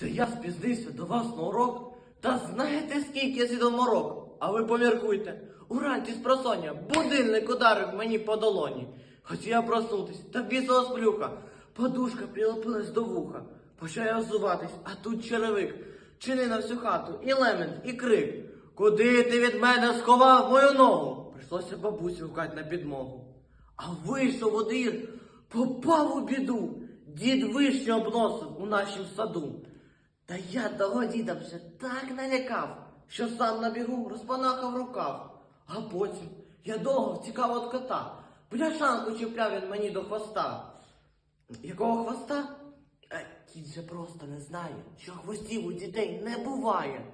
Це я спізнився до вас на урок? Та знаєте, скільки я сідав морок? А ви поміркуйте. Уранці з просоння будильник ударив мені по долоні. Хотів я проснутись, та бісова сплюха. Подушка прилепилась до вуха. Почав я взуватись, а тут черевик. Чини на всю хату, і лемент, і крик. Куди ти від мене сховав мою ногу? Прийшлося бабусі гукати на підмогу. А вийшов один, попав у біду. Дід вишню обносив у нашім саду. Та я того діда вже так налякав, що сам на бігу розпанахав рукав. А потім я довго втікав від кота. Пляшанку чіпляв він мені до хвоста. Якого хвоста? А кіт же просто не знає, що хвостів у дітей не буває.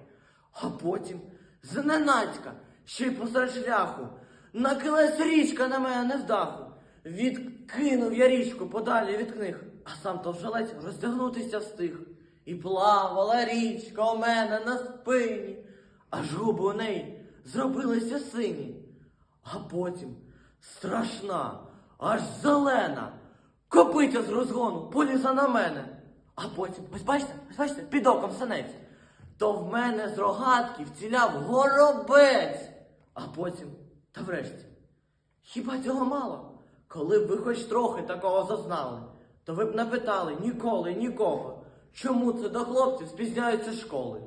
А потім зненацька, ще й посеред шляху, накилась річка на мене невдаху. Відкинув я річку подалі від книг, а сам товжелець роздягнутися встиг. І плавала річка у мене на спині, аж губи у неї зробилися сині. А потім страшна, аж зелена, копиця з розгону поліза на мене. А потім, ось бачите, ось бачите, під оком санець. То в мене з рогатки вціляв горобець. А потім, та врешті, хіба цього мало? Коли б ви хоч трохи такого зазнали, то ви б не питали ніколи нікого, чому це до хлопців спізняються школи.